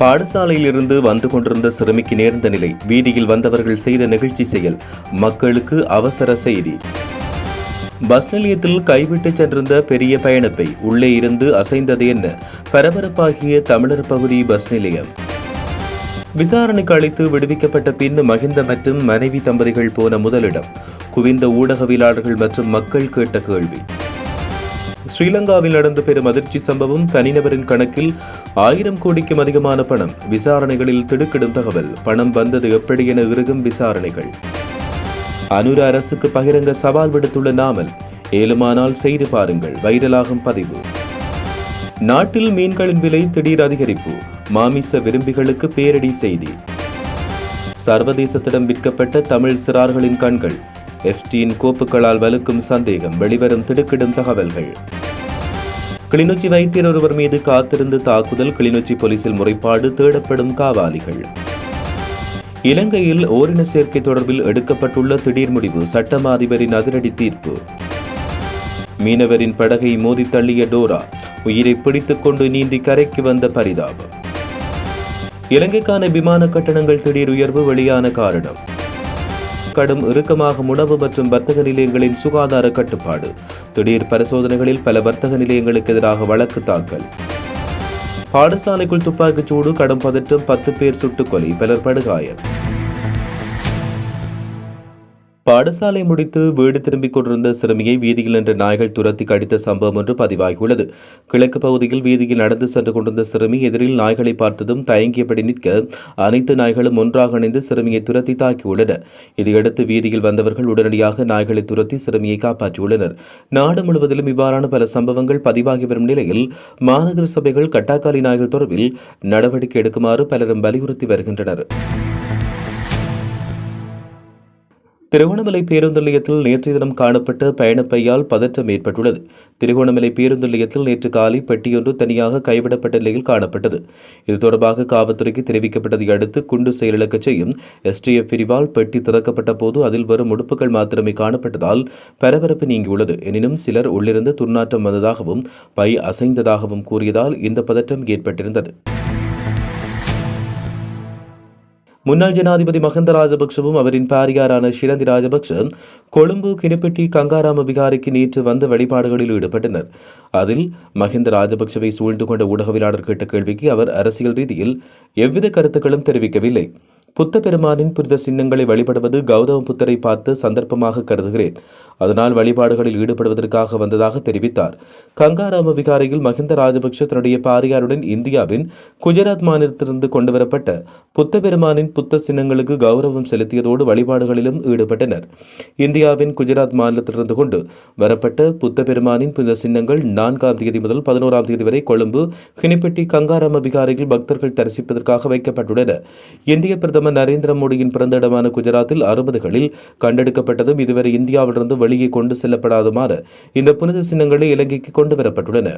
பாடசாலையிலிருந்து வந்து கொண்டிருந்த சிறுமிக்கு நேர்ந்த நிலை. வீதியில் வந்தவர்கள் செய்த நிகழ்ச்சி செயல். மக்களுக்கு அவசர செய்தி. பஸ் நிலையத்தில் கைவிட்டு சென்றிருந்த பெரிய பயணப்பை உள்ளே இருந்து அசைந்தது என்ன? பரபரப்பாகிய தமிழர் பகுதி பஸ் நிலையம். விசாரணைக்கு அழைத்து விடுவிக்கப்பட்ட பின் மகிந்த மற்றும் மனைவி தம்பதிகள் போன முதலிடம். குவிந்த ஊடகவியலாளர்கள் மற்றும் மக்கள் கேட்ட கேள்வி. ஸ்ரீலங்காவில் நடந்த பெரும் அதிர்ச்சி சம்பவம் தனிநபரின் கணக்கில் ஆயிரம் கோடிக்கும் அதிகமான பணம். விசாரணைகளில் திடுக்கிடும் தகவல். பணம் வந்தது எப்படி என இறுகும் விசாரணைகள். அனுர அரசுக்கு பகிரங்க சவால் விடுத்துள்ள நாமல் ஏழுமானால் செய்து பாருங்கள். வைரலாகும் பதிவு. நாட்டில் மீன்களின் விலை திடீர் அதிகரிப்பு. மாமிச விரும்பிகளுக்கு பேரடி செய்தி. சர்வதேசத்திடம் விற்கப்பட்ட தமிழ் சிறார்களின் கண்கள். எஃப்டியின் கோப்புகளால் வலுக்கும் சந்தேகம் வெளிவரும் திடுக்கிடும் தகவல்கள். கிளிநொச்சி வைத்தியர் ஒருவர் மீது காத்திருந்து தாக்குதல் கிளிநொச்சி போலீசில் முறைப்பாடு தேடப்படும் காவாலிகள். இலங்கையில் ஓரின சேர்க்கை தொடர்பில் எடுக்கப்பட்டுள்ள திடீர் முடிவு சட்டமா அதிபரின் அதிரடி தீர்ப்பு. மீனவரின் படகை மோதி தள்ளிய டோரா உயிரை பிடித்துக் கொண்டு நீந்தி கரைக்கு வந்த பரிதாபம். இலங்கைக்கான விமான கட்டணங்கள் திடீர் உயர்வு வெளியான காரணம். கடும் இறுக்கமாகும் உணவு மற்றும் வர்த்தக நிலையங்களின் சுகாதார கட்டுப்பாடு. திடீர் பரிசோதனைகளில் பல வர்த்தக நிலையங்களுக்கு எதிராக வழக்கு தாக்கல். பாடசாலைக்குள் துப்பாக்கிச் சூடு கடும் பதற்றம் பத்து பேர் சுட்டுக் கொலை பலர் படுகாயம். பாடசாலை முடித்து வீடு திரும்பிக் கொண்டிருந்த சிறுமியை வீதியில் நின்று நாய்கள் துரத்தி கடித்த சம்பவம் ஒன்று பதிவாகியுள்ளது. கிழக்கு பகுதியில் வீதியில் நடந்து சென்று கொண்டிருந்த சிறுமி எதிரில் நாய்களை பார்த்ததும் தயங்கியபடி நிற்க அனைத்து நாய்களும் ஒன்றாக இணைந்து சிறுமியை துரத்தி தாக்கியுள்ளன. இதையடுத்து வீதியில் வந்தவர்கள் உடனடியாக நாய்களை துரத்தி சிறுமியை காப்பாற்றியுள்ளனர். நாடு முழுவதிலும் இவ்வாறான பல சம்பவங்கள் பதிவாகி வரும் நிலையில் மாநகர சபைகள் கட்டாக்காலி நாய்கள் தொடர்பில் நடவடிக்கை எடுக்குமாறு பலரும் வலியுறுத்தி வருகின்றனர். திருகோணமலை பேருந்து நிலையத்தில் நேற்றைய தினம் காணப்பட்ட பயணப்பையால் பதற்றம் ஏற்பட்டுள்ளது. திருகோணமலை பேருந்து நிலையத்தில் நேற்று காலை பெட்டியொன்று தனியாக கைவிடப்பட்ட நிலையில் காணப்பட்டது. இது தொடர்பாக காவல்துறைக்கு தெரிவிக்கப்பட்டதை அடுத்து குண்டு செயலிழக்க செய்யும் எஸ்டிஎஃப் பிரிவால் பெட்டி திறக்கப்பட்ட போது அதில் வரும் உடுப்புகள் மாத்திரமே காணப்பட்டதால் பரபரப்பு நீங்கியுள்ளது. எனினும் சிலர் உள்ளிருந்து துர்நாற்றம் வந்ததாகவும் பை அசைந்ததாகவும் கூறியதால் இந்த பதற்றம் ஏற்பட்டிருந்தது. முன்னாள் ஜனாதிபதி மஹந்த ராஜபக்சவும் அவரின் பாரியாரான ஷிரந்தி ராஜபக்ச கொழும்பு கிருப்பட்டி கங்காராம விகாரிக்கு நேற்று வந்த வழிபாடுகளில் ஈடுபட்டனர். அதில் மஹிந்த ராஜபக்சவை சூழ்ந்து கொண்ட ஊடகவியலாளர் கேட்ட கேள்விக்கு அவர் அரசியல் ரீதியில் எவ்வித கருத்துக்களும் தெரிவிக்கவில்லை. புத்த பெருமானின் புரித சின்னங்களை வழிபடுவது கௌதம புத்தரை பார்த்து சந்தர்ப்பமாக கருதுகிறேன். அதனால் வழிபாடுகளில் ஈடுபடுவதற்காக வந்ததாக தெரிவித்தார். கங்காராம விகாரையில் மஹிந்த ராஜபக்ஷ தன்னுடைய பாரியாருடன் இந்தியாவின் குஜராத் மாநிலத்திலிருந்து கொண்டுவரப்பட்ட புத்த பெருமானின் புத்த சின்னங்களுக்கு கௌரவம் செலுத்தியதோடு வழிபாடுகளிலும் ஈடுபட்டனர். இந்தியாவின் குஜராத் மாநிலத்திலிருந்து கொண்டு வரப்பட்ட புத்த பெருமானின் புனித சின்னங்கள் நான்காம் தேதி முதல் பதினோராம் தேதி வரை கொழும்பு கினிப்பட்டி கங்காராம விகாரையில் பக்தர்கள் தரிசிப்பதற்காக வைக்கப்பட்டுள்ளன. இந்திய பிரதமர் நரேந்திர மோடியின் பிறந்த இடமான குஜராத்தில் அறுபதுகளில் கண்டெடுக்கப்பட்டதும் இதுவரை இந்தியாவிலிருந்து வெளியே கொண்டு செல்லப்படாதுமாறு இந்த புனித சின்னங்களை இலங்கைக்கு கொண்டு வரப்பட்டுள்ளன.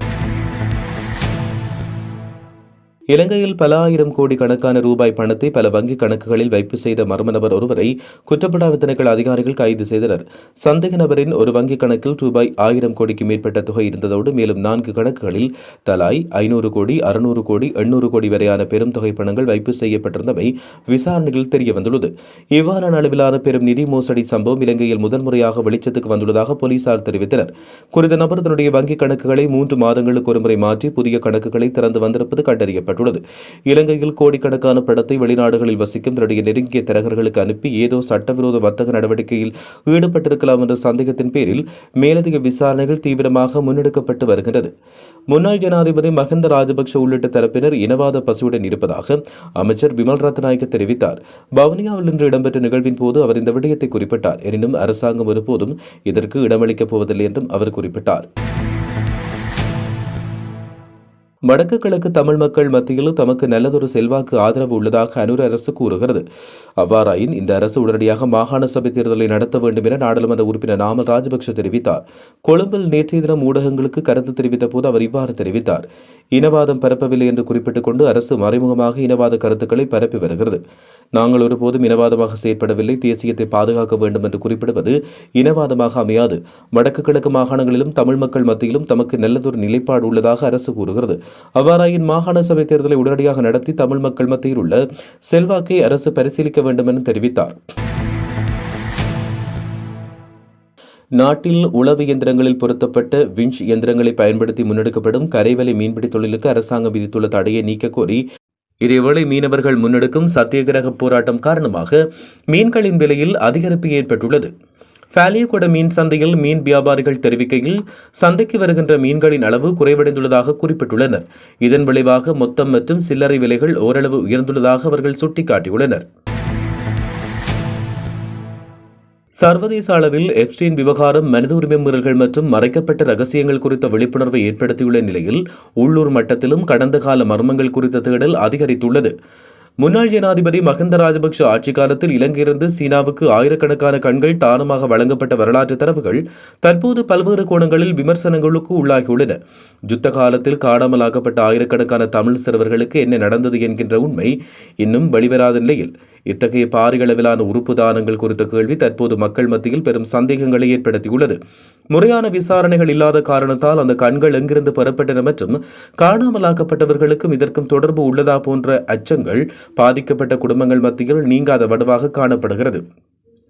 இலங்கையில் பல ஆயிரம் கோடி கணக்கான ரூபாய் பணத்தை பல வங்கிக் கணக்குகளில் வைப்பு செய்த மர்ம நபர் ஒருவரை குற்றப்படாத திணைக்கள அதிகாரிகள் கைது செய்தனர். சந்தேக நபரின் ஒரு வங்கிக் கணக்கில் ரூபாய் ஆயிரம் கோடிக்கு மேற்பட்ட தொகை இருந்ததோடு மேலும் நான்கு கணக்குகளில் தலாய் ஐநூறு கோடி அறுநூறு கோடி எண்ணூறு கோடி வரையான பெரும் தொகை பணங்கள் வைப்பு செய்யப்பட்டிருந்தமை விசாரணையில் தெரியவந்துள்ளது இவ்வாறான அளவிலான பெரும் நிதி மோசடி சம்பவம் இலங்கையில் முதன்முறையாக வெளிச்சத்துக்கு வந்துள்ளதாக போலீசார் தெரிவித்தனர். குறித்த நபர் தன்னுடைய வங்கிக் கணக்குகளை மூன்று மாதங்களுக்கு ஒருமுறை மாற்றி புதிய கணக்குகளை திறந்து வந்திருப்பது கண்டறியப்பட்டது தெரிவிக்கப்பட்டுள்ளது இலங்கையில் கோடிக்கணக்கான படத்தை வெளிநாடுகளில் வசிக்கும் தன்னுடைய நெருங்கிய தரகர்களுக்கு அனுப்பி ஏதோ சட்டவிரோத வர்த்தக நடவடிக்கையில் ஈடுபட்டிருக்கலாம் என்ற சந்தேகத்தின் பேரில் மேலதிக விசாரணைகள் தீவிரமாக முன்னெடுக்கப்பட்டு வருகின்றது. முன்னாள் ஜனாதிபதி மஹிந்த ராஜபக்ஷ உள்ளிட்ட தரப்பினர் இனவாத பசுவுடன் இருப்பதாக அமைச்சர் விமல் ரத்நாயக்க தெரிவித்தார். பவனியாவில் இன்று இடம்பெற்ற நிகழ்வின் போது அவர் இந்த விடயத்தை குறிப்பிட்டார். எனினும் அரசாங்கம் ஒருபோதும் இதற்கு இடமளிக்கப் போவதில்லை என்றும் அவர் குறிப்பிட்டார். வடக்கு கிழக்கு தமிழ் மக்கள் மத்தியில் தமக்கு நல்லதொரு செல்வாக்கு ஆதரவு உள்ளதாக அனூர் அரசு கூறுகிறது. அவ்வாறாயின் இந்த அரசு உடனடியாக மாகாண சபை தேர்தலை நடத்த வேண்டும் என நாடாளுமன்ற உறுப்பினர் நாமல் ராஜபக்ஷ தெரிவித்தார். கொழும்பில் நேற்றைய தினம் ஊடகங்களுக்கு கருத்து தெரிவித்த போது அவர் இவ்வாறு தெரிவித்தார். இனவாதம் பரப்பவில்லை என்று குறிப்பிட்டுக் கொண்டு அரசு மறைமுகமாக இனவாத கருத்துக்களை பரப்பி வருகிறது. நாங்கள் ஒருபோதும் இனவாதமாக செயற்படவில்லை. தேசியத்தை பாதுகாக்க வேண்டும் என்று குறிப்பிடுவது இனவாதமாக அமையாது. வடக்கு கிழக்கு மாகாணங்களிலும் தமிழ் மக்கள் மத்தியிலும் தமக்கு நல்லதொரு நிலைப்பாடு உள்ளதாக அரசு கூறுகிறது. அவ்வாறாயின் மாகாண சபை தேர்தலை உடனடியாக நடத்தி தமிழ் மக்கள் மத்தியில் உள்ள செல்வாக்கை அரசு பரிசீலிக்க வேண்டும் என தெரிவித்தார். நாட்டில் உளவு இயந்திரங்களில் பொருத்தப்பட்ட விஞ்ச் இயந்திரங்களை பயன்படுத்தி முன்னெடுக்கப்படும் கரைவலை மீன்பிடி தொழிலுக்கு அரசாங்கம் விதித்துள்ள தடையை நீக்கக் கோரி இதேவேளை மீனவர்கள் முன்னெடுக்கும் சத்தியகிரக போராட்டம் காரணமாக மீன்களின் விலையில் அதிகரிப்பு ஏற்பட்டுள்ளது. ஃபேலியகுட மீன் சந்தையில் மீன் வியாபாரிகள் தெரிவிக்கையில் சந்தைக்கு வருகின்ற மீன்களின் அளவு குறைவடைந்துள்ளதாக குறிப்பிட்டுள்ளனர். இதன் விளைவாக மொத்தம் மற்றும் சில்லறை விலைகள் ஓரளவு உயர்ந்துள்ளதாக அவர்கள் சுட்டிக்காட்டியுள்ளனர். சர்வதேச அளவில் எப்ஸ்டீன் விவகாரம் மனித உரிமை மீறல்கள் மற்றும் மறைக்கப்பட்ட ரகசியங்கள் குறித்த விழிப்புணர்வை ஏற்படுத்தியுள்ள நிலையில் உள்ளூர் மட்டத்திலும் கடந்த கால மர்மங்கள் குறித்த தேடல் அதிகரித்துள்ளது. முன்னாள் ஜனாதிபதி மஹிந்த ராஜபக்ஷ ஆட்சி காலத்தில் இலங்கையிலிருந்து சீனாவுக்கு ஆயிரக்கணக்கான கண்கள் தானமாக வழங்கப்பட்ட வரலாற்று தரவுகள் தற்போது பல்வேறு கோணங்களில் விமர்சனங்களுக்கு உள்ளாகியுள்ளன. யுத்த காலத்தில் காணாமலாக்கப்பட்ட ஆயிரக்கணக்கான தமிழ் சிறுவர்களுக்கு என்ன நடந்தது என்கின்ற உண்மை இன்னும் வெளிவராத நிலையில் இத்தகைய பாரியளவிலான உறுப்பு தானங்கள் குறித்த கேள்வி தற்போது மக்கள் மத்தியில் பெரும் சந்தேகங்களை ஏற்படுத்தியுள்ளது. முறையான விசாரணைகள் இல்லாத காரணத்தால் அந்த கண்கள் எங்கிருந்து பெறப்பட்டன மற்றும் காணாமலாக்கப்பட்டவர்களுக்கும் இதற்கும் தொடர்பு உள்ளதா போன்ற அச்சங்கள் பாதிக்கப்பட்ட குடும்பங்கள் மத்தியில் நீங்காத வடுவாக காணப்படுகிறது.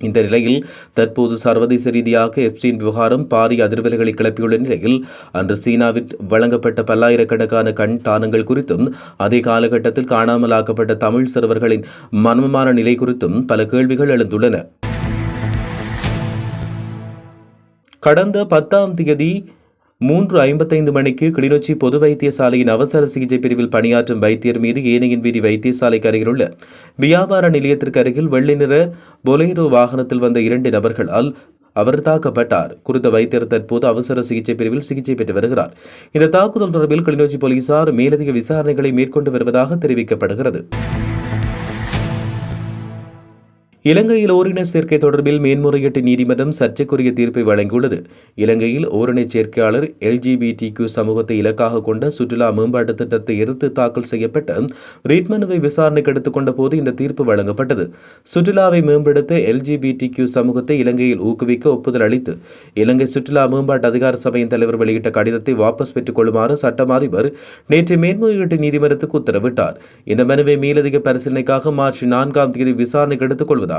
இந்த நிலையில் தற்போது சர்வதேச ரீதியாக எப்ஸ்டீன் விவகாரம் பாரிய அதிர்வலைகளை கிளப்பியுள்ள நிலையில் அன்று சீனாவில் வழங்கப்பட்ட பல்லாயிரக்கணக்கான கண் தானங்கள் குறித்தும் அதே காலகட்டத்தில் காணாமலாக்கப்பட்ட தமிழ் சிறுவர்களின் மர்மமான நிலை குறித்தும் பல கேள்விகள் எழுந்துள்ளன. கடந்த பத்தாம் தேதி மூன்று ஐம்பத்தைந்து மணிக்கு கிளிநொச்சி பொது வைத்தியசாலையின் அவசர சிகிச்சை பிரிவில் பணியாற்றும் வைத்தியர் மீது ஏனையின் வீதி வைத்தியசாலைக்கு அருகிலுள்ள வியாபார நிலையத்திற்கு அருகில் வெள்ளை நிற பொலேரோ வாகனத்தில் வந்த இரண்டு நபர்களால் அவர் தாக்கப்பட்டார். குறித்த வைத்தியர் தற்போது அவசர சிகிச்சை பிரிவில் சிகிச்சை பெற்று வருகிறார். இந்த தாக்குதல் தொடர்பில் கிளிநொச்சி போலீசார் மேலதிக விசாரணைகளை மேற்கொண்டு வருவதாக தெரிவிக்கப்படுகிறது. இலங்கையில் ஓரின சேர்க்கை தொடர்பில் மேன்முறையீட்டு நீதிமன்றம் சர்ச்சைக்குரிய தீர்ப்பை வழங்கியுள்ளது. இலங்கையில் ஓரின சேர்க்கையாளர் எல்ஜிபிடி கியூ சமூகத்தை இலக்காக கொண்ட சுற்றுலா மேம்பாட்டு திட்டத்தை எதிர்த்து தாக்கல் செய்யப்பட்ட ரீட் மனுவை விசாரணைக்கு எடுத்துக்கொண்ட போது இந்த தீர்ப்பு வழங்கப்பட்டது. சுற்றுலாவை மேம்படுத்த எல்ஜிபிடி கியூ சமூகத்தை இலங்கையில் ஊக்குவிக்க ஒப்புதல் அளித்து இலங்கை சுற்றுலா மேம்பாட்டு அதிகார சபையின் தலைவர் வெளியிட்ட கடிதத்தை வாபஸ் பெற்றுக் கொள்ளுமாறு சட்டம் அதிபர் நேற்று மேன்முறையீட்டு நீதிமன்றத்துக்கு உத்தரவிட்டார். இந்த மனுவை மேலதிக பரிசீலனைக்காக மார்ச் நான்காம் தேதி விசாரணைக்கு எடுத்துக் கொள்வதாக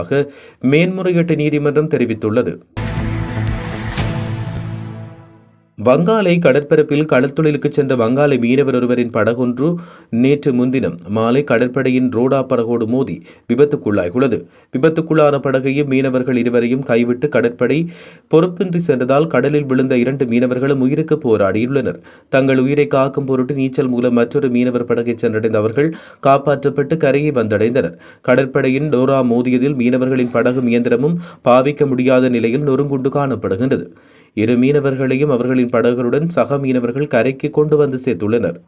மேன்முறையீட்டு நீதிமன்றம் தெரிவித்துள்ளது. வங்காளை கடற்பரப்பில் கடற்தொழிலுக்கு சென்ற வங்காள மீனவர் ஒருவரின் படகொன்று நேற்று முன்தினம் மாலை கடற்படையின் ரோடா படகோடு மோதி விபத்துக்குள்ளாகியுள்ளது. விபத்துக்குள்ளான படகையும் மீனவர்கள் இருவரையும் கைவிட்டு கடற்படை பொறுப்பின்றி சென்றதால் கடலில் விழுந்த இரண்டு மீனவர்களும் உயிருக்கு போராடியுள்ளனர். தங்கள் உயிரை காக்கும் பொருட்டு நீச்சல் மூலம் மற்றொரு மீனவர் படகை சென்றடைந்த அவர்கள் காப்பாற்றப்பட்டு கரையை வந்தடைந்தனர். கடற்படையின் டோரா மோதியதில் மீனவர்களின் படகு இயந்திரமும் பாவிக்க முடியாத நிலையில் நொறுங்குண்டு காணப்படுகின்றது. இரு மீனவர்களையும் அவர்களின் படகுகளுடன் சக மீனவர்கள் கரைக்கு கொண்டு வந்து சேர்த்துள்ளனர்.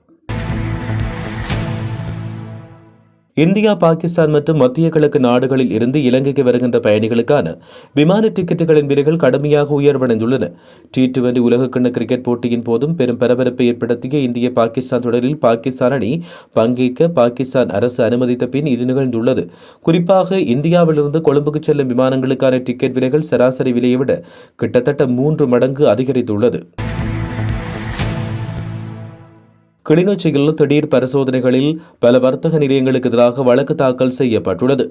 இந்தியா பாகிஸ்தான் மற்றும் மத்திய கிழக்கு நாடுகளில் இருந்து இலங்கைக்கு வருகின்ற பயணிகளுக்கான விமான டிக்கெட்டுகளின் விலைகள் கடுமையாக உயர்வடைந்துள்ளன. டி டுவெண்டி உலகக்கிண்ண கிரிக்கெட் போட்டியின் போதும் பெரும் பரபரப்பை ஏற்படுத்திய இந்திய பாகிஸ்தான் தொடரில் பாகிஸ்தான் அணி பங்கேற்க பாகிஸ்தான் அரசு அனுமதித்த பின் இது நிகழ்ந்துள்ளது. குறிப்பாக இந்தியாவிலிருந்து கொழும்புக்கு செல்லும் விமானங்களுக்கான டிக்கெட் விலைகள் சராசரி விலையை விட கிட்டத்தட்ட மூன்று மடங்கு அதிகரித்துள்ளது. கிளிநொச்சியில் திடீர் பரிசோதனைகளில் பல வர்த்தக நிலையங்களுக்கு எதிராக வழக்கு தாக்கல் செய்யப்பட்டுள்ளது.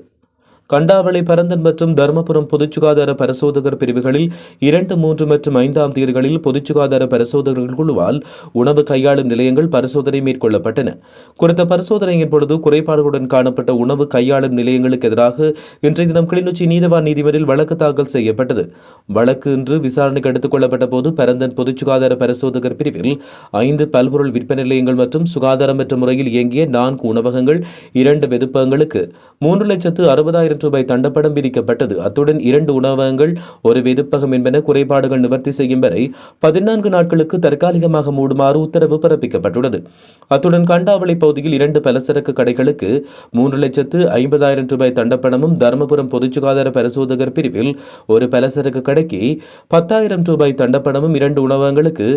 கண்டாவளை பரந்தன் மற்றும் தருமபுரம் பொதுச் சுகாதார பரிசோதகர் பிரிவுகளில் இரண்டு மூன்று மற்றும் ஐந்தாம் தேதிகளில் பொதுச் சுகாதார பரிசோதகர்கள் குழுவால் உணவு கையாளும் நிலையங்கள் பரிசோதனை மேற்கொள்ளப்பட்டன. குறித்த பரிசோதனையின் பொழுது குறைபாடுகளுடன் காணப்பட்ட உணவு கையாளும் நிலையங்களுக்கு எதிராக இன்றைய தினம் கிளிநொச்சி நீதவான் நீதிமன்றில் வழக்கு தாக்கல் செய்யப்பட்டது. வழக்கு இன்று விசாரணைக்கு எடுத்துக் கொள்ளப்பட்ட போது பரந்தன் பொதுச் சுகாதார பரிசோதகர் பிரிவில் ஐந்து பல்பொருள் விற்பனை நிலையங்கள் மற்றும் சுகாதாரமற்ற முறையில் இயங்கிய நான்கு உணவகங்கள் இரண்டு வெதுப்பகங்களுக்கு மூன்று லட்சத்து அறுபதாயிரம் ரூபாய் தண்டப்படம் விதிக்கப்பட்டது. அத்துடன் இரண்டு உணவகங்கள் ஒரு வெதுப்பகம் என்பன குறைபாடுகள் நிவர்த்தி செய்யும் வரை பதினான்கு நாட்களுக்கு தற்காலிகமாக மூடுமாறு உத்தரவு பிறப்பிக்கப்பட்டுள்ளது. அத்துடன் கண்டாவளி பகுதியில் இரண்டு பலசரக்கு கடைகளுக்கு மூன்று லட்சத்து ஐம்பதாயிரம் ரூபாய் தண்டப்பணமும் தருமபுரம் பொது சுகாதார பரிசோதகர் பிரிவில் ஒரு பலசரக்கு கடைக்கு பத்தாயிரம் ரூபாய் தண்டப்பணமும் இரண்டு உணவகங்களுக்கு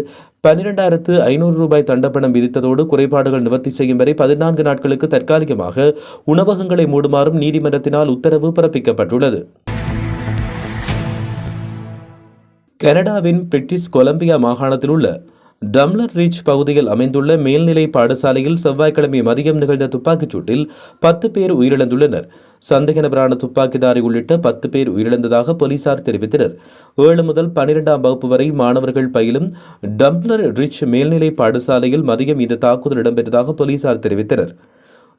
பன்னிரண்டாயிரத்து ஐநூறு ரூபாய் தண்டப்பணம் விதித்ததோடு குறைபாடுகள் நிவர்த்தி செய்யும் வரை பதினான்கு நாட்களுக்கு தற்காலிகமாக உணவகங்களை மூடுமாறும் நீதிமன்றத்தினால் உத்தரவு பிறப்பிக்கப்பட்டுள்ளது. கனடாவின் பிரிட்டிஷ் கொலம்பியா மாகாணத்தில் உள்ள டம்ளர் ரீச் பகுதியில் அமைந்துள்ள மேல்நிலை பாடசாலையில் செவ்வாய்க்கிழமை மதியம் நிகழ்ந்த துப்பாக்கிச் சூட்டில் பத்து பேர் உயிரிழந்துள்ளனர். சந்தேக நபரான துப்பாக்கிதாரி உள்ளிட்ட பத்து பேர் உயிரிழந்ததாக போலீசார் தெரிவித்தனர். ஏழு முதல் பனிரெண்டாம் வகுப்பு வரை மாணவர்கள் பயிலும் டம்ளர் ரிச் மேல்நிலை பாடசாலையில் மதியம் இந்த தாக்குதல் இடம்பெற்றதாக போலீசார் தெரிவித்தனர்.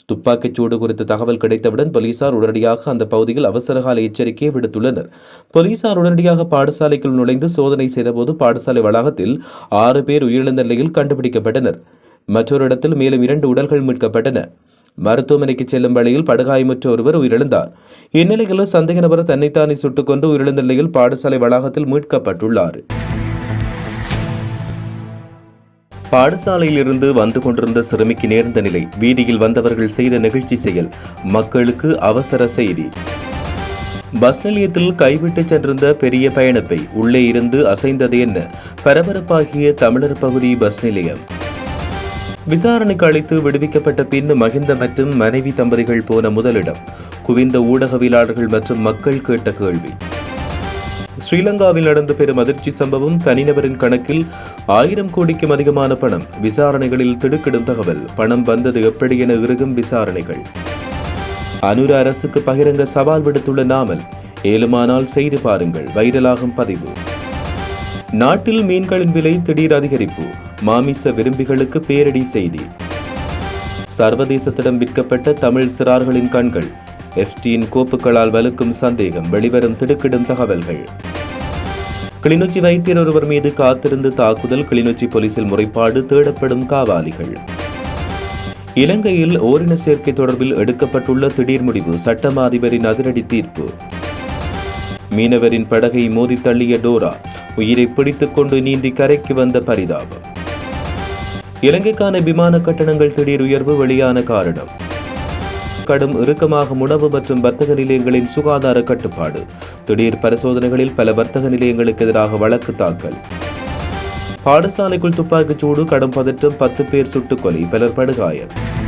துப்பாக்கிச் சூடு குறித்த தகவல் கிடைத்தவுடன் போலீசார் உடனடியாக அந்த பகுதியில் அவசரகால எச்சரிக்கையை விடுத்துள்ளனர். போலீசார் உடனடியாக பாடசாலைக்குள் நுழைந்து சோதனை செய்தபோது பாடசாலை வளாகத்தில் ஆறு பேர் உயிரிழந்த நிலையில் கண்டுபிடிக்கப்பட்டனர். மற்றொரு இடத்தில் மேலும் இரண்டு உடல்கள் மீட்கப்பட்டன. மருத்துவமனைக்கு செல்லும் வழியில் படுகாயமுற்ற ஒருவர் உயிரிழந்தார். இந்நிலையில் சந்தேக நபர் தன்னைத்தானே சுட்டுக் கொண்டு உயிரிழந்த நிலையில் பாடசாலை வளாகத்தில் மீட்கப்பட்டுள்ளார். பாடசாலையில் இருந்து வந்து கொண்டிருந்த சிறுமிக்கு நேர்ந்த நிலை. வீதியில் வந்தவர்கள் செய்த நிகழ்ச்சி செயல். மக்களுக்கு அவசர செய்தி. பஸ் நிலையத்தில் கைவிட்டு சென்றிருந்த பெரிய பயணப்பை. உள்ளே இருந்து அசைந்தது என்ன? பரபரப்பாகிய தமிழர் பகுதி பஸ் நிலையம். விசாரணைக்கு அழைத்து விடுவிக்கப்பட்ட பின் மகிந்த மற்றும் மனைவி தம்பதிகள் போன முதலிடம். குவிந்த ஊடகவியலாளர்கள் மற்றும் மக்கள் கேட்ட கேள்வி. ஸ்ரீலங்காவில் நடந்த பெரும் அதிர்ச்சி சம்பவம் தனிநபரின் கணக்கில் ஆயிரம் கோடிக்கும் அதிகமான பணம். விசாரணைகளில் திடுக்கிடும் தகவல் பணம் வந்தது எப்படி என இறுகும் விசாரணைகள். அனுர அரசுக்கு பகிரங்க சவால் விடுத்துள்ள நாமல் ஏழுமானால் செய்து பாருங்கள் வைரலாகும் பதிவு. நாட்டில் மீன்களின் விலை திடீர் அதிகரிப்பு மாமிச விரும்பிகளுக்கு பேரடி செய்தி. சர்வதேசத்திடம் விற்கப்பட்ட தமிழ் சிறார்களின் கண்கள் எஃப்டியின் கோப்புகளால் வலுக்கும் சந்தேகம் வெளிவரும் திடுக்கிடும் தகவல்கள். கிளிநொச்சி வைத்தியர் ஒருவர் மீது காத்திருந்து தாக்குதல் கிளிநொச்சி போலீசில் முறைப்பாடு தேடப்படும் காவாலிகள். இலங்கையில் ஓரின சேர்க்கை தொடர்பில் எடுக்கப்பட்டுள்ள திடீர் முடிவு சட்டமா அதிபரின் அதிரடி தீர்ப்பு. மீனவரின் படகை மோதி தள்ளிய டோரா உயிரை பிடித்துக் கொண்டு நீந்தி கரைக்கு வந்த பரிதாபம். இலங்கைக்கான விமான கட்டணங்கள் திடீர் உயர்வு வெளியான காரணம். கடும் இறுக்கமாக உணவு மற்றும் வர்த்தக நிலையங்களின் சுகாதார கட்டுப்பாடு. திடீர் பரிசோதனைகளில் பல வர்த்தக நிலையங்களுக்கு எதிராக வழக்கு தாக்கல். பாடசாலைக்குள் துப்பாக்கிச் சூடு கடும் பதற்றம் பத்து பேர் சுட்டுக் கொலை பலர் படுகாயம்.